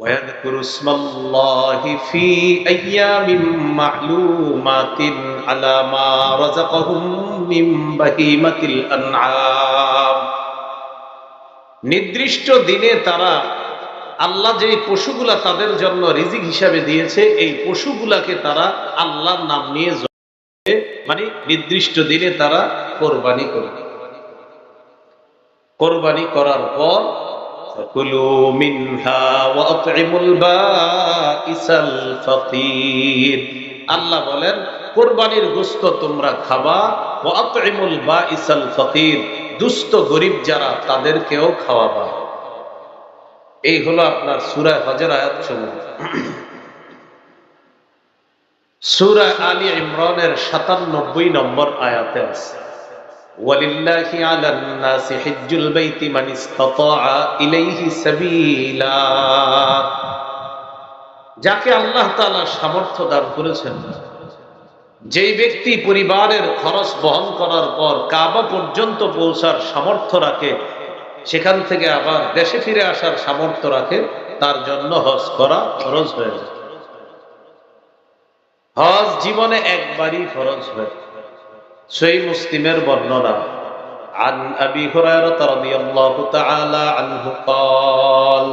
ويذكر اسم الله في أيام معلومات على ما رزقهم من بهيمة الأنعام নির্দিষ্ট দিনে তারা আল্লাহ যে পশুগুলা তাদের জন্য রিজিক হিসাবে দিয়েছে এই পশুগুলাকে তারা আল্লাহর নাম নিয়ে জবাই করে, মানে নির্দিষ্ট দিনে তারা কোরবানি করে কোরবানি করার পর فكلوا منها وأطعموا البائس الفقير আল্লাহ বলেন কোরবানির গোস্ত তোমরা খাবা ওয়াতইমুল বাইসাল ফকির দুস্থ গরিব যারা তাদেরকেও খাওয়াবা এই হলো আপনার সূরা হজের আয়াত সমূহ সূরা আলী ইমরানের 97 নম্বর আয়াতে আছে ওয়ালিল্লাহি আলান বাইতি মান ইলাইহি সাবিলা। যাকে আল্লাহ তাআলা সামর্থ্য দান করেছেন, যেই ব্যক্তি পরিবারের খরচ বহন করার পর কাবা পর্যন্ত পৌঁছার সামর্থ্য রাখে, সেখান থেকে আবার দেশে ফিরে আসার সামর্থ্য রাখে, তার জন্য হজ করা ফরজ হয়ে যায়। হজ জীবনে একবারই ফরজ হয়ে সই মুসলিমের বর্ণনা عن أبي هريرة رضي الله تعالى عنه قال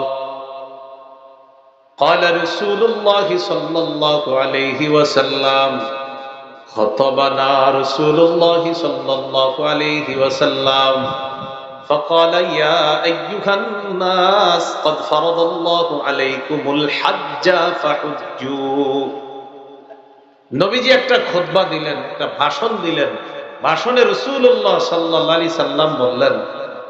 قال رسول الله صلى الله عليه وسلم خطبنا رسول الله صلى الله عليه وسلم فقال يا أيها الناس قد فرض الله عليكم الحج فحجوا নবীজি একটা খোদবা দিলেন, একটা ভাষণ দিলেন। ভাষণে রসুল্লাহ সাল্লি সাল্লাম বললেন,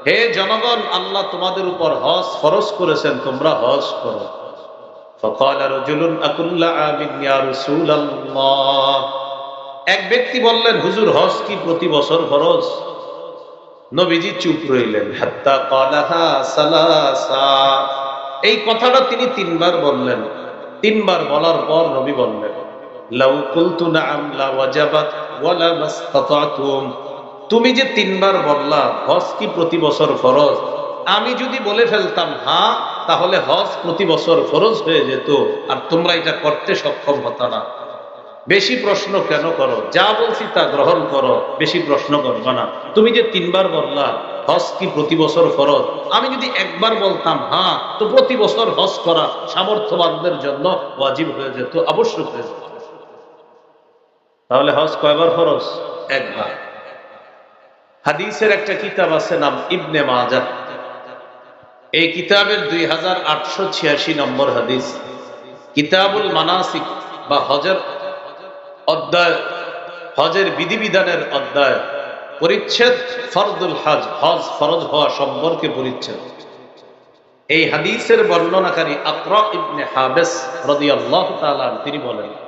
হে জনগণ, আল্লাহ তোমাদের উপর হস ফরজ করেছেন, তোমরা হস করো। এক ব্যক্তি বললেন, হুজুর হস কি প্রতি বছর ফরজ? নবীজি চুপ রইলেন। এই কথাটা তিনি তিনবার বললেন। তিনবার বলার পর নবী বললেন তুমি যে তিনবার বললা, হজ কি প্রতি বছর ফরজ? আমি যদি বলে ফেলতাম হ্যাঁ তাহলে হজ প্রতি বছর ফরজ হয়ে যেত, আর তোমরা এটা করতে সক্ষম হতো না। বেশি প্রশ্ন কেন করো? যা বলছি তা গ্রহণ করো, বেশি প্রশ্ন করব না। তুমি যে তিনবার বললা, হজ কি প্রতি বছর ফরজ? আমি যদি একবার বলতাম হ্যাঁ তো প্রতি বছর হজ করা সামর্থ্যবানদের জন্য ওয়াজিব হয়ে যেত, আবশ্যক হয়ে যেত। তাহলে হজ কয়বার ফরজ? একবার। হাদিসের একটা কিতাব আছে নাম ইবনে মাজা এই কিতাবের দুই হাজার আটশো ছিয়াশি নম্বর হাদিস। কিতাবুল মানাসিক বা হজের অধ্যায়, হজের বিধিবিধানের অধ্যায়। পরিচ্ছেদ ফরদুল হজ হজ ফরজ হওয়া সম্পর্কে পরিচ্ছেদ। এই হাদিসের বর্ণনাকারী আকরা ইবনে হাবেস রাদিয়াল্লাহু তাআলা তিনি বলেন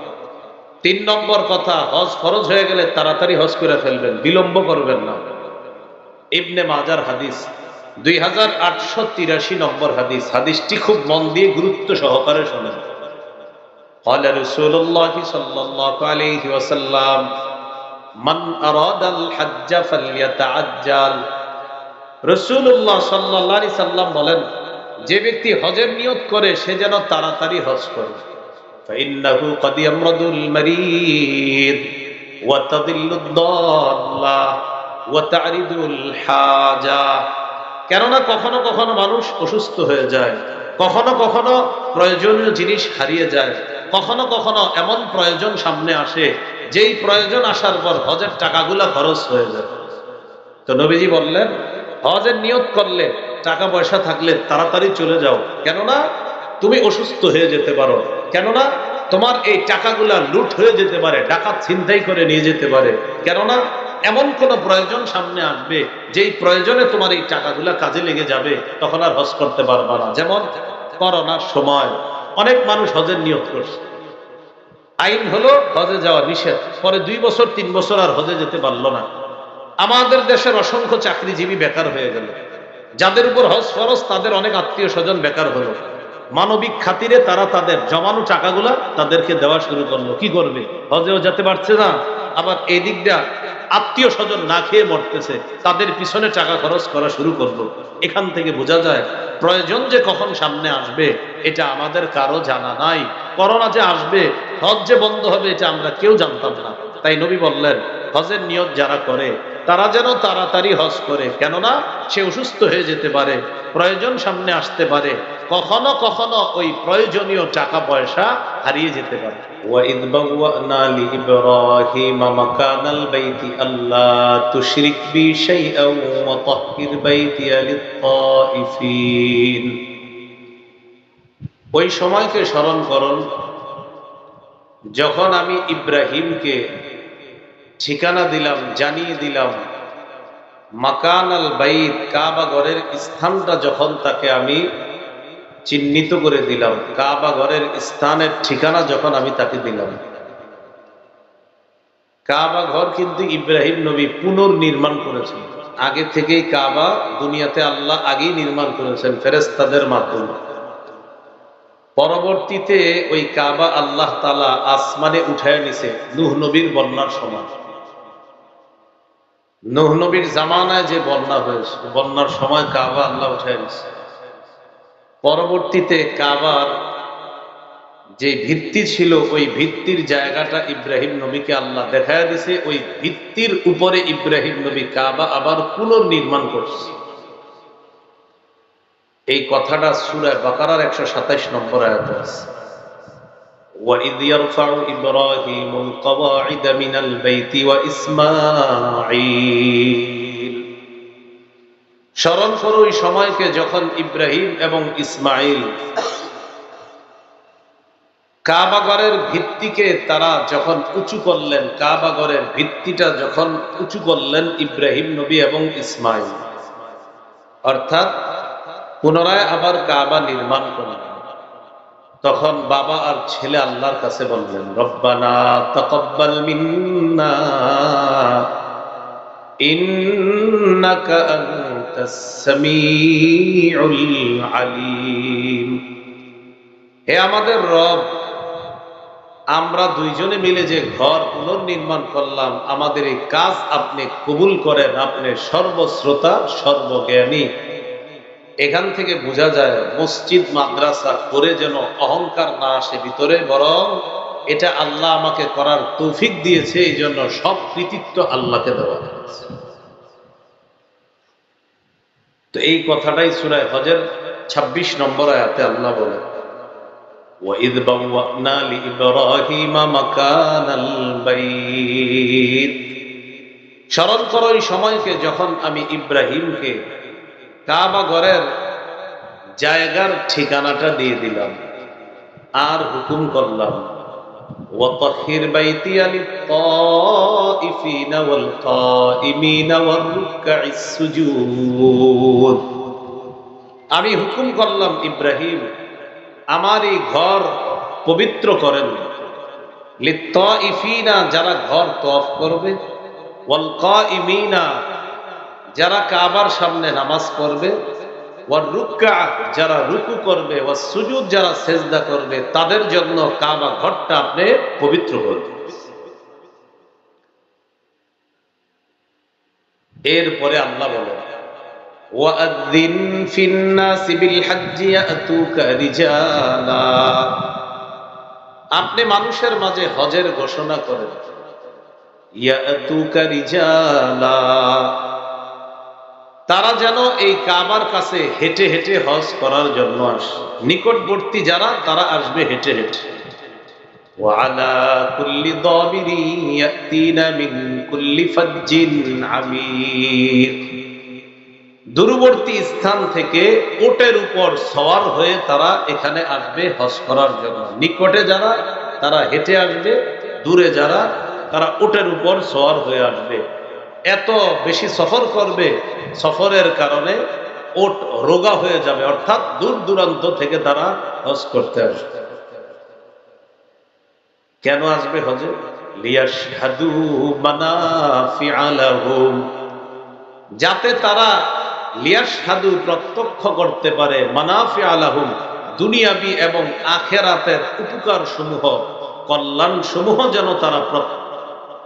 তিন নম্বর কথা হজ ফরজ হয়ে গেলে তাড়াতাড়ি হজ করে ফেলবেন বিলম্ব করবেন না ইবনে মাজার হাদিস দুই হাজার আটশো তিরাশি নম্বর হাদিস হাদিসটি খুব মন দিয়ে গুরুত্ব সহকারে শোনেন قال رسول الله صلى الله عليه وسلم من أراد الحج فليتعجل রসুল্লাহ সাল্লাহ আলি সাল্লাম বলেন যে ব্যক্তি হজের নিয়ত করে সে যেন তাড়াতাড়ি হজ করে فإنه قد يمرض المريض وتضل الضالة وتعرض الحاجة কেননা কখনো কখনো মানুষ অসুস্থ হয়ে যায় কখনো কখনো প্রয়োজনীয় জিনিস হারিয়ে যায় কখনো কখনো এমন প্রয়োজন সামনে আসে যেই প্রয়োজন আসার পর হজের টাকাগুলা খরচ হয়ে যায় তো নবীজি বললেন হজের নিয়ত করলে টাকা পয়সা থাকলে তাড়াতাড়ি চলে যাও কেননা তুমি অসুস্থ হয়ে যেতে পারো কেননা তোমার এই টাকাগুলা লুট হয়ে যেতে পারে, ডাকাত ছিনতাই করে নিয়ে যেতে পারে। কেননা এমন কোন প্রয়োজন সামনে আসবে, যেই প্রয়োজনে তোমার এই টাকাগুলা কাজে লেগে যাবে, তখন আর হজ করতে পারবা না। যেমন করোনার সময় অনেক মানুষ হজের নিয়ত করছে। আইন হলো হজে যাওয়া নিষেধ, পরে দুই বছর, তিন বছর আর হজে যেতে পারল না। আমাদের দেশের অসংখ্য চাকরিজীবী বেকার হয়ে গেল। যাদের উপর হজ ফরজ, তাদের অনেক আত্মীয় স্বজন বেকার হলো। মানবিক খাতিরে তারা তাদের জমানো টাকাগুলা তাদেরকে দেওয়া শুরু করল। কি করবে? হজেও যেতে পারছে না। আবার এই দিকটা আত্মীয় স্বজন না খেয়ে মরতেছে। তাদের পিছনে টাকা খরচ করা শুরু করল। এখান থেকে বোঝা যায়, প্রয়োজন যে কখন সামনে আসবে, এটা আমাদের কারও জানা নাই। করোনা যে আসবে, হজ যে বন্ধ হবে, এটা আমরা কেউ জানতাম না। তাই নবী বললেন, হজের নিয়ত যারা করে তারা যেন তাড়াতাড়ি হজ করে কেননা সে অসুস্থ হয়ে যেতে পারে প্রয়োজন সামনে আসতে পারে কখনো কখনো ওই প্রয়োজনীয় টাকা পয়সা হারিয়ে যেতে পারে وإذ بوأنا لإبراهيم مكان البيت ألا تشرك بي شيئا وطهر بيتي للطائفين ওই সময়কে স্মরণ করুন যখন আমি ইব্রাহিমকে ঠিকানা দিলাম, জানিয়ে দিলাম। মাকান আল বাইত, কাবা ঘরের স্থানটা যখন তাকে আমি চিহ্নিত করে দিলাম, কাবা ঘরের স্থানের ঠিকানা যখন আমি তাকে দিলাম। কাবা ঘর কিন্তু ইব্রাহিম নবী পুনর্নির্মাণ করেছেন। আগে থেকেই কাবা দুনিয়াতে আল্লাহ আগেই নির্মাণ করেছেন ফেরেস্তাদের মাধ্যমে। পরবর্তীতে ওই কাবা আল্লাহ তালা আসমানে উঠায় নিছে, নুহ নবীর বন্যার সময়। নুহ নবীর জামানায় যে বন্যা হয়েছে, বন্যার সময় কাবা আল্লাহ উঠায় নিছে পরবর্তীতে কাবার যে ভিত্তি ছিল, ওই ভিত্তির জায়গাটা ইব্রাহিম নবীকে আল্লাহ দেখা দিছে। ওই ভিত্তির উপরে ইব্রাহিম নবী কাবা আবার পুনর্নির্মাণ করছে। এই কথাটা সুরায় বাকারার একশো সাতাইশ নম্বর আয়াত আছে। وإذ يرفع إبراهيم القواعد من البيت وإسماعيل স্মরণ করো ওই সময়কে যখন ইব্রাহিম এবং ইসমাইল কাবাগরের ভিত্তিকে তারা যখন উঁচু করলেন কাবাগরের ভিত্তিটা যখন উঁচু করলেন ইব্রাহিম নবী এবং ইসমাইল অর্থাৎ পুনরায় আবার কাবা নির্মাণ করলেন তখন বাবা আর ছেলে আল্লাহর কাছে বললেন, রব্বানা তকব্বাল মিন্না, ইন্নাকা আনতাস সামিউল আলিম। হে আমাদের রব, আমরা দুইজনে মিলে যে ঘর পুনর্নির্মাণ করলাম, আমাদের এই কাজ আপনি কবুল করেন, আপনি সর্বশ্রোতা, সর্বজ্ঞানী। এখান থেকে বোঝা যায় মসজিদ মাদ্রাসা করে যেন অহংকার না আসে ভিতরে বরং এটা আল্লাহ আমাকে করার তৌফিক দিয়েছে এই জন্য সব কৃতিত্ব আল্লাহকে দেওয়া হয়েছে তো এই কথাটাই সুরায় হজের ২৬ নম্বর আয়াতে আল্লাহ বলে وإذ بوأنا لإبراهيم مكان البيت স্মরণ করো এই সময়কে যখন আমি ইব্রাহিমকে কাবা ঘরের জায়গার ঠিকানাটা দিয়ে দিলাম আর হুকুম করলাম وطهر بيتي للطائفين والقائمين والركع السجود আমি হুকুম করলাম ইব্রাহিম আমার এই ঘর পবিত্র করেন লিত্তাইফিনা যারা ঘর তফ করবে ওয়াল কাইমিনা যারা কাবার সামনে নামাজ পড়বে যারা রুকু করবে ও সুজুদ যারা সেজদা করবে, তাদের জন্য কাবা ঘরটা আপনি পবিত্র করবে এরপরে আল্লাহ বলেন আপনি মানুষের মাঝে হজের ঘোষণা করেন তারা যেন এই কাবার কাছে হেঁটে হেঁটে হজ করার জন্য আসে নিকটবর্তী যারা তারা আসবে হেঁটে হেঁটে وعلى كل ضامر يأتين من كل فج عميق দূরবর্তী স্থান থেকে ওটের উপর সওয়ার হয়ে তারা এখানে আসবে হজ করার জন্য নিকটে যারা তারা হেঁটে আসবে দূরে যারা তারা ওটের উপর সওয়ার হয়ে আসবে এত বেশি সফর করবে, সফরের কারণে ওট রোগা হয়ে যাবে, অর্থাৎ দূর দূরান্ত থেকে তারা হজ করতে আসবে। কেন আসবে হজে? যাতে তারা লিয়াশহাদু প্রত্যক্ষ করতে পারে মানাফি আলাহুম দুনিয়াবি এবং আখেরাতের উপকার সমূহ কল্যাণ সমূহ যেন তারা প্র-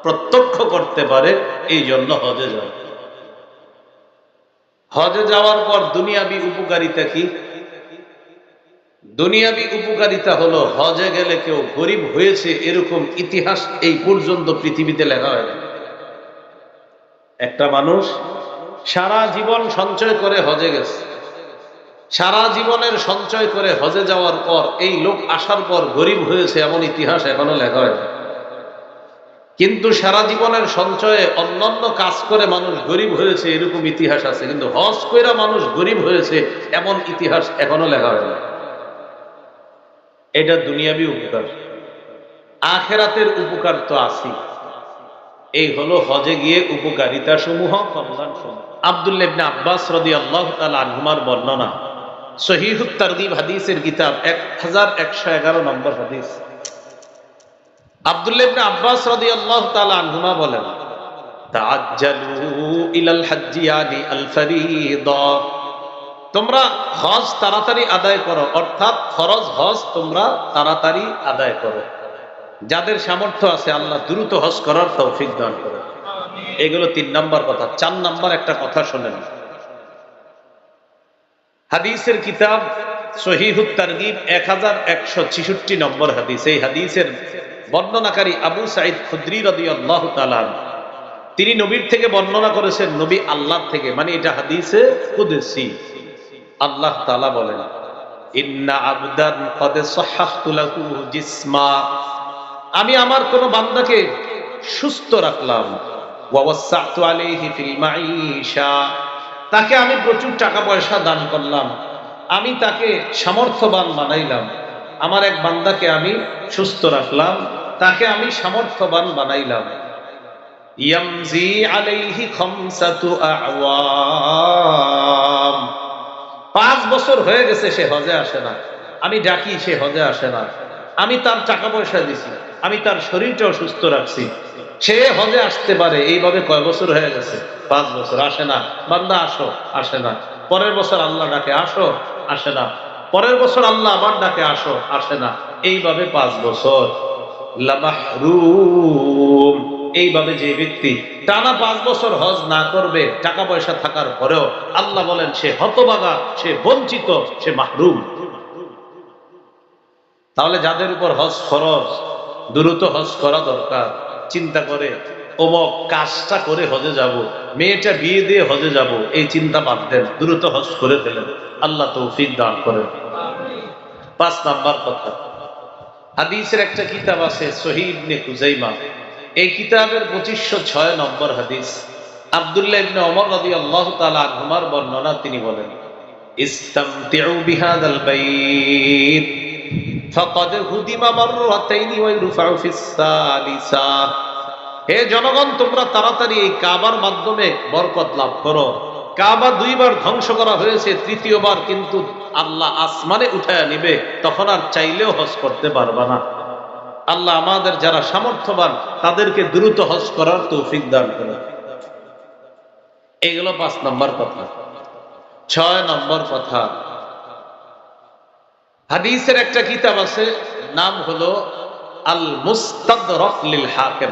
প্রত্যক্ষ করতে পারে এই জন্য হজে যায় হজে যাওয়ার পর দুনিয়াবি উপকারিতা কি? দুনিয়াবি উপকারিতা হলো হজে গেলে কেউ গরিব হয়েছে, এরকম ইতিহাস এই পর্যন্ত পৃথিবীতে লেখা হয় একটা মানুষ সারা জীবন সঞ্চয় করে হজে গেছে। সারা জীবনের সঞ্চয় করে হজে যাওয়ার পর এই লোক আসার পর গরিব হয়েছে, এমন ইতিহাস এখনও লেখা হয়। কিন্তু সারা জীবনের সঞ্চয়ে অন্যান্য কাজ করে মানুষ গরিব হয়েছে, এরকম ইতিহাস আছে। কিন্তু হজ কইরা মানুষ গরিব হয়েছে, এমন ইতিহাস এখনও লেখা হয় না এটা দুনিয়াবি উপকার। আখেরাতের উপকার তো আছি এই হলো হজে গিয়ে উপকারিতা সমূহ কল্যাণ আব্বাস রাদিয়াল্লাহু তাআলা আনহুমার বর্ণনা, সহিহুত তারগিব হাদিসের কিতাব 1111 নম্বর হাদিস। আব্দুল্লাহ আব্বাস রাদিয়াল্লাহু তাআলা আনহুমা বলেন আল তোমরা হজ তাড়াতাড়ি আদায় করো, অর্থাৎ ফরজ হজ তোমরা তাড়াতাড়ি আদায় করো। যাদের সামর্থ্য আছে আল্লাহ দ্রুত হজ করার তৌফিক দান করে এগুলো তিন নম্বর কথা, চার নম্বর একটা কথা শোনেন। হাদিসের কিতাব এক হাজার একশো নম্বর হাদিস। এই হাদিসের বর্ণনাকারী আবু তিনি নবীর থেকে বর্ণনা করেছেন, নবী আল্লাহ থেকে মানে এটা হাদিসে আল্লাহ তালা বলেন, ইন্না আমি আমার কোন বান্দাকে সুস্থ রাখলাম। তাকে আমি প্রচুর টাকা পয়সা দান করলাম। আমি তাকে সামর্থ্যবান বানাইলাম। আমার এক বান্দাকে আমি সুস্থ রাখলাম। তাকে আমি সামর্থ্যবান বানাইলাম। পাঁচ বছর হয়ে গেছে সে হজে আসে না। আমি ডাকি, সে হজে আসে না। আমি তার টাকা পয়সা দিছি। আমি তার শরীরটাও সুস্থ রাখছি। সে হজে আসতে পারে, এইভাবে কয় বছর হয়ে গেছে? পাঁচ বছর। আসে না। বান্দা আসো, আসে না। পরের বছর আল্লাহ ডাকে, আসো। আসে না। পরের বছর আল্লাহ আবার ডাকে, আসো, আসে না। এইভাবে পাঁচ বছর। এইভাবে যে ব্যক্তি টানা পাঁচ বছর হজ না করবে, টাকা পয়সা থাকার পরেও আল্লাহ বলেন, সে হতবাগা সে বঞ্চিত, সে মাহরুম। তাহলে যাদের উপর হজ খরচ দ্রুত হজ করা দরকার। চিন্তা করে অমক কাজটা করে হজে যাব, মেয়েটা বিয়ে দিয়ে হজে যাব, এই চিন্তা দেন, দ্রুত হজ করে ফেলেন। আল্লাহ তৌফিক দান করেন। পাঁচ নাম্বার কথা। হাদিসের একটা কিতাব আছে শহীদ নে কুজাইমা এই কিতাবের পঁচিশশো ছয় নম্বর হাদিস। আব্দুল্লাহ তাআলা আনহুমার বর্ণনা তিনি বলেন সালিসা। হে জনগণ, তোমরা তাড়াতাড়ি এই কাবার মাধ্যমে বরকত লাভ করো। কাবা দুইবার ধ্বংস করা হয়েছে, তৃতীয়বার কিন্তু আল্লাহ আসমানে উঠায় নিবে, তখন আর চাইলেও হজ করতে পারবা না। আল্লাহ আমাদের যারা সামর্থ্যবান, তাদেরকে দ্রুত হজ করার তৌফিক দান করে এগুলো পাঁচ নম্বর কথা। ছয় নম্বর কথা। হাদিসের একটা কিতাব আছে, নাম হলো আল মুস্তাদরক লিল হাকিম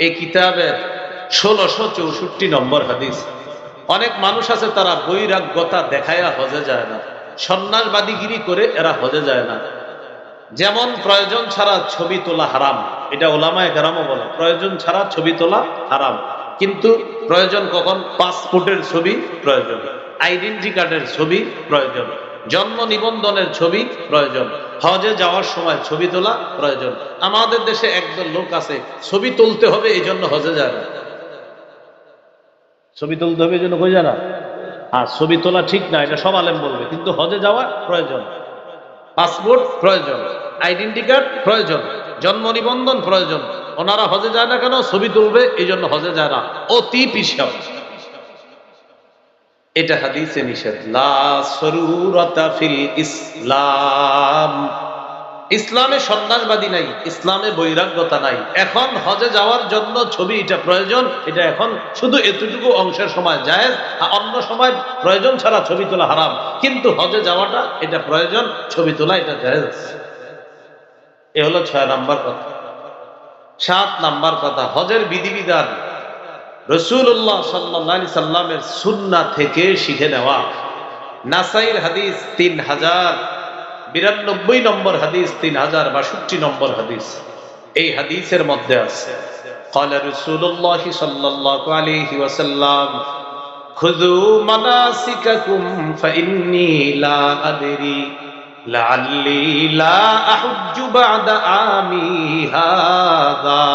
এই কিতাবের ষোলোশো চৌষট্টি নম্বর হাদিস। অনেক মানুষ আছে, তারা বৈরাগ্যতা দেখায়া হজে যায় না। সন্ন্যাসবাদীগিরি করে এরা হজে যায় না। যেমন প্রয়োজন ছাড়া ছবি তোলা হারাম, এটা ওলামায় গ্রামও বলে, প্রয়োজন ছাড়া ছবি তোলা হারাম। কিন্তু প্রয়োজন কখন? পাসপোর্টের ছবি প্রয়োজন, আইডেন্টি কার্ডের ছবি প্রয়োজন। জন্ম নিবন্ধনের ছবি প্রয়োজন। হজে যাওয়ার সময় ছবি তোলা প্রয়োজন। আমাদের দেশে একদল লোক আছে ছবি তুলতে হবে এই জন্য হজে যায় না। ছবি তুলতে হবে এই জন্য হয়ে যায় না? আর ছবি তোলা ঠিক না এটা সব আলেম বলবে কিন্তু হজে যাওয়া প্রয়োজন। পাসপোর্ট প্রয়োজন আইডেন্টি কার্ড প্রয়োজন জন্ম নিবন্ধন প্রয়োজন। ওনারা হজে যায় না কেন? ছবি তুলবে এই জন্য হজে যায় না। অতি পিসাব এটা হাদিসে নিষেধ। ফিল ইসলাম। ইসলামে সন্ন্যাসবাদী নাই, ইসলামে বৈরাগ্যতা নাই। এখন হজে যাওয়ার জন্য ছবি এটা প্রয়োজন, এটা এখন শুধু এতটুকু অংশের সময় যায় অন্য সময় প্রয়োজন ছাড়া ছবি তোলা হারাম। কিন্তু হজে যাওয়াটা এটা প্রয়োজন, ছবি তোলা এটা জায়েজ এ হলো ছয় নাম্বার কথা। সাত নাম্বার কথা, হজের বিধিবিধান রসুল্লাহ সাল্লি সাল্লামের সুন্না থেকে শিখে নেওয়া নাসাইর হাদিস তিন হাজার বিরানব্বই নম্বর হাদিস তিন হাজার বাষট্টি নম্বর হাদিস এই হাদিসের মধ্যে আছে قال رسول الله صلى الله عليه وسلم خذوا مناسككم فإني لا أدري لعلي لا أحج بعد عامي هذا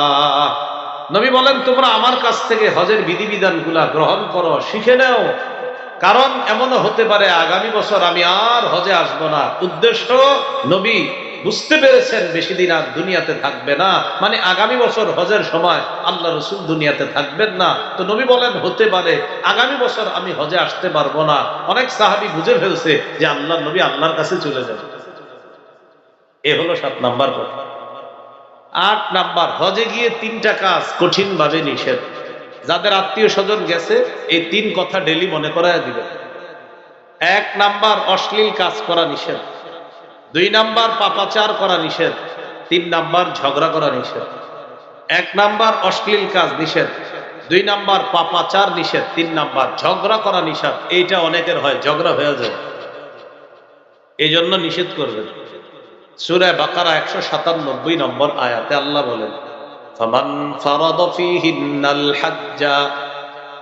নবী বলেন, তোমরা আমার কাছ থেকে হজের বিধিবিধানগুলা গ্রহণ করো, শিখে নাও। কারণ এমনও হতে পারে, আগামী বছর আমি আর হজে আসব না। উদ্দেশ্য, নবী বুঝতে পেরেছেন, বেশি দিন আর দুনিয়াতে থাকবে না। মানে আগামী বছর হজের সময় আল্লাহ রসুল দুনিয়াতে থাকবেন না। তো নবী বলেন, হতে পারে, আগামী বছর আমি হজে আসতে পারব না। অনেক সাহাবি বুঝে ফেলছে যে আল্লাহ, নবী আল্লাহর কাছে চলে যাবে। এ হলো সাত নাম্বার কথা। আট নাম্বার, হজে গিয়ে তিনটা কাজ কঠিন ভাবে নিষেধ। যাদের আত্মীয় স্বজন গেছে, এই তিন কথা ডেলি মনে করায় দিবে। এক নাম্বার, অশ্লীল কাজ করা নিষেধ। দুই নাম্বার, পাপাচার করা নিষেধ। তিন নাম্বার, ঝগড়া করা নিষেধ। এক নাম্বার, অশ্লীল কাজ নিষেধ। দুই নাম্বার, পাপাচার নিষেধ। তিন নাম্বার, ঝগড়া করা নিষেধ। এইটা অনেকের হয়, ঝগড়া হয়ে যায়। এই জন্য নিষেধ করবেন। সুরায় বাকারা একশো সাতানব্বই নম্বর আয়াতে আল্লাহ বলেন فمن فرض فيهن الحج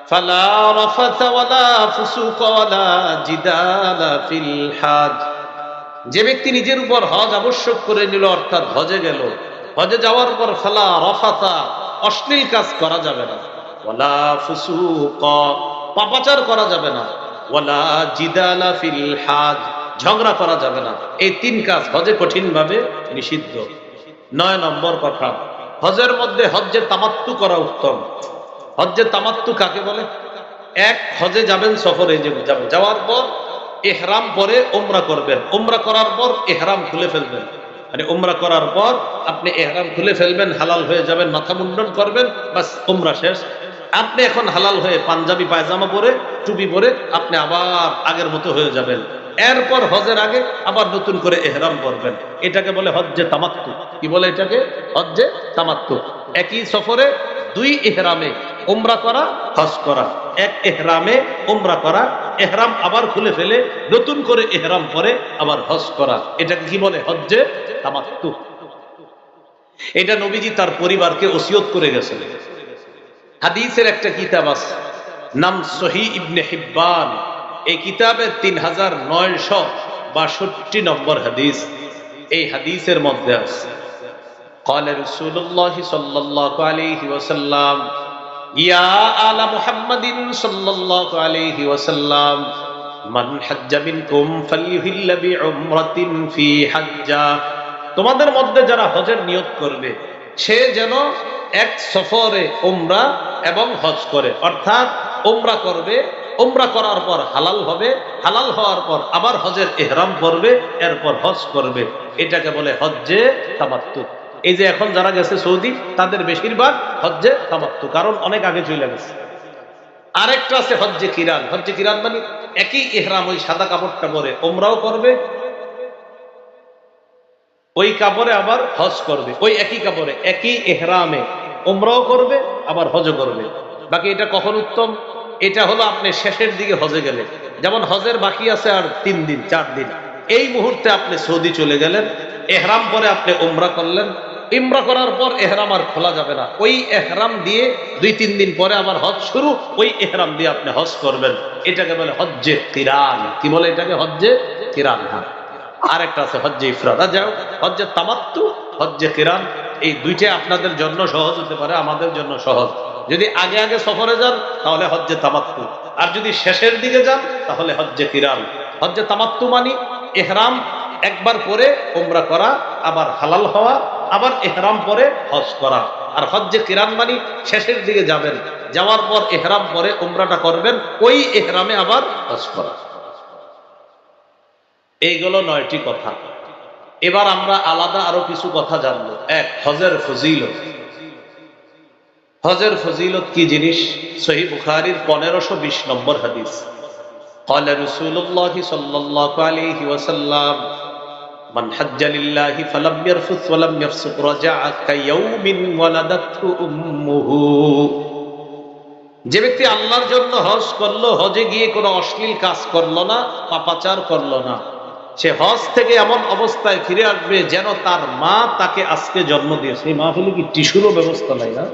فلا رفث ولا فسوق ولا جدال في الحج যে ব্যক্তি নিজের উপর হজ আবশ্যক করে নিল অর্থাৎ হজে গেল হজে যাওয়ার পর ফালা রফাতা অশ্লীল কাজ করা যাবে না ওয়ালা ফুসুক পাপাচার করা যাবে না ওয়ালা জিদালা ফিল হাজ ঝগড়া করা যাবে না। এই তিন কাজ হজে কঠিন ভাবে নিষিদ্ধ। নয় নম্বর কথা, হজের মধ্যে হজ্জে তামাত্তু করা উত্তম। হজ্জে তামাত্তু কাকে বলে? এক, হজে যাবেন সফরে যাওয়ার পর এহরাম পরে ওমরা করবেন। ওমরা করার পর এহরাম খুলে ফেলবেন। মানে ওমরা করার পর আপনি এহরাম খুলে ফেলবেন, হালাল হয়ে যাবেন, মাথা মুন্ডন করবেন, বাস ওমরা শেষ। আপনি এখন হালাল হয়ে পাঞ্জাবি পায়জামা পরে, টুপি পরে আপনি আবার আগের মতো হয়ে যাবেন। এরপর হজের আগে আবার নতুন করে এহরাম করবেন। এটাকে বলে হজ্জে তামাত্তু কি বলে এটাকে? হজ্জে তামাত্তু একই সফরে দুই এহরামে ওমরা করা, হজ করা। এক এহরামে ওমরা করা, এহরাম আবার খুলে ফেলে নতুন করে এহরাম পরে আবার হজ করা। এটাকে কি বলে? হজ্জে তামাত্তু এটা নবীজি তার পরিবারকে ওসিয়ত করে গেছেন হাদিসের একটা কিতাব আছে, নাম সহি ইবনে হিব্বান। এই কিতাবের তিন হাজার নয়শ বাষট্টি নম্বর হাদিস এই হাদিসের মধ্যে আছে قال رسول الله صلى الله عليه وسلم يا آل محمد صلى الله عليه وسلم من حج منكم فليهل بعمرة في حجة তোমাদের মধ্যে যারা হজের নিয়ত করবে সে যেন এক সফরে উমরা এবং হজ করে অর্থাৎ উমরা করবে উমরা করার পর হালাল হবে, হালাল হওয়ার পর আবার হজের এহরাম করবে, এরপর হজ করবে। এটাকে বলে হজ্জে তামাত্তু এই যে এখন যারা গেছে সৌদি, তাদের বেশিরভাগ হজ্জে তামাত্তু কারণ অনেক আগে চলে গেছে। আরেকটা আছে হজ্জে কিরান। হজ্জে কিরান মানে একই এহরাম, ওই সাদা কাপড়টা পরে ওমরাও করবে, ওই কাপড়ে আবার হজ করবে, ওই একই কাপড়ে, একই এহরামে ওমরাও করবে, আবার হজ করবে। বাকি এটা কখন উত্তম? এটা হলো আপনি শেষের দিকে হজে গেলে যেমন হজের বাকি আছে আর তিন দিন, চার দিন। এই মুহূর্তে আপনি সৌদি চলে গেলেন, এহরাম পরে আপনি উমরা করলেন। ইমরা করার পর এহরাম আর খোলা যাবে না। ওই এহরাম দিয়ে দুই, তিন দিন পরে আবার হজ শুরু, ওই এহরাম দিয়ে আপনি হজ করবেন। এটাকে বলে হজ্জে কিরান। কি বলে এটাকে? হজ্জে কিরান হ্যাঁ। আরেকটা আছে, হজ্জে ইফরাদ আর যাও হজ্জে তামাত্তু, হজ্জে কিরান, এই দুইটা আপনাদের জন্য সহজ হতে পারে, আমাদের জন্য সহজ। যদি আগে আগে সফরে যান, তাহলে হজ্জে তামাত্তু আর যদি শেষের দিকে যান, তাহলে হজ্জে কিরান হজ্জে তামাত্তু মানি এহরাম, একবার পরে ওমরা করা, আবার হালাল হওয়া, আবার এহরাম পরে হজ করা। আর হজ্জে কিরান মানি শেষের দিকে যাবেন। যাওয়ার পর এহরাম পরে উমরাটা করবেন, ওই এহরামে আবার হজ করা। এইগুলো নয়টি কথা। এবার আমরা আলাদা আরও কিছু কথা জানব। এক, হজের ফজিলত। হজের ফজিলত কি জিনিস সহি বুখারির পনেরোশো বিশ নম্বর হাদিস قال رسول الله صلى الله عليه وسلم من حج لله فلم يرفث ولم يفسق رجع كيوم ولدته امه যে ব্যক্তি আল্লাহর জন্য হজ করলো হজে গিয়ে কোনো অশ্লীল কাজ করলো না পাপাচার করলো না সে হজ থেকে এমন অবস্থায় ফিরে আসবে যেন তার মা তাকে আজকে জন্ম দিয়েছে এই মাহফিলে কি টিস্যুরও ব্যবস্থা নাই না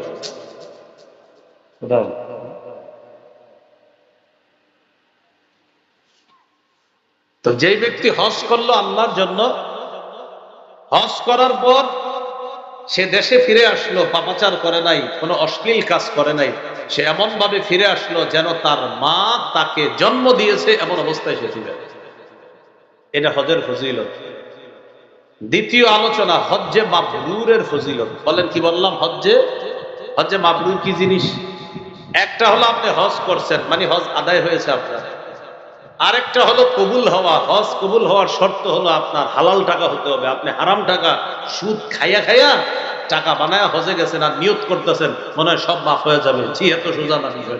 কোথাও? তো যেই ব্যক্তি হজ করল আল্লাহর জন্য, হজ করার পর সে দেশে ফিরে আসলো, পাপাচার করে নাই, কোনো অশ্লীল কাজ করে নাই। সে এমন ভাবে ফিরে আসলো যেন তার মা তাকে জন্ম দিয়েছে এমন অবস্থায় সে ফিরে এটা হজের ফজিলত। দ্বিতীয় আলোচনা, হজ্জে মাবরুরের ফজিলত। বলেন কি বললাম? হজ্জে? হজ্জে মাবরুর কি জিনিস? একটা হলো আপনি হজ করছেন মানে হজ আদায় হয়েছে আপনার। আরেকটা হলো কবুল হওয়া, হজ কবুল হওয়ার শর্ত হলো আপনার হালাল টাকা হতে হবে। আপনি হারাম টাকা সুদ খাইয়া খাইয়া টাকা বানায় হজে গেছেন আর নিয়ত করতেছেন, মনে হয় সব মাফ হয়ে যাবে। জি এত সোজা না বিষয়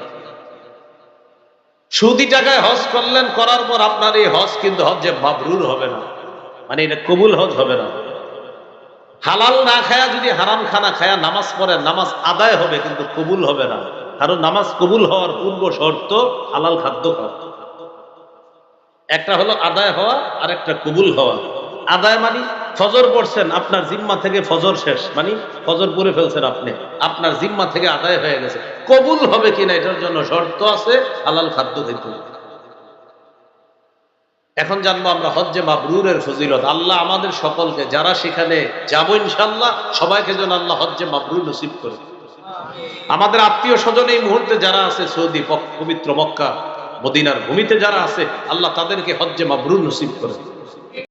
সুদি টাকায় হজ করলেন, করার পর আপনার এই হজ কিন্তু হজে মাবরুর হবে না। মানে এটা কবুল হজ হবে না। হালাল না খায়া যদি হারাম খানা খায়া নামাজ পড়ে নামাজ আদায় হবে কিন্তু কবুল হবে না। কারণ নামাজ কবুল হওয়ার পূর্ব শর্ত হালাল খাদ্য খাওয়া। একটা হলো আদায় হওয়া আর একটা কবুল হওয়া। আদায় মানে ফজর পড়ছেন, আপনার জিম্মা থেকে ফজর শেষ। মানে ফজর পড়ে ফেলছেন আপনি। আপনার জিম্মা থেকে আদায় হয়ে গেছে। কবুল হবে কিনা এটার জন্য শর্ত আছে হালাল খাদ্য খেতে এখন জানব আমরা হজ্জে মাবরুরের ফজিলত। আল্লাহ আমাদের সকলকে, যারা সেখানে যাব ইনশাল্লাহ সবাইকে যেন আল্লাহ হজ্জে মাবরুর নসিব করে। আমাদের আত্মীয় স্বজন এই মুহূর্তে যারা আছে, সৌদি পবিত্র মক্কা, মদিনার ভূমিতে যারা আছে, আল্লাহ তাদেরকে হজ্জে মাবরুর নসিব করে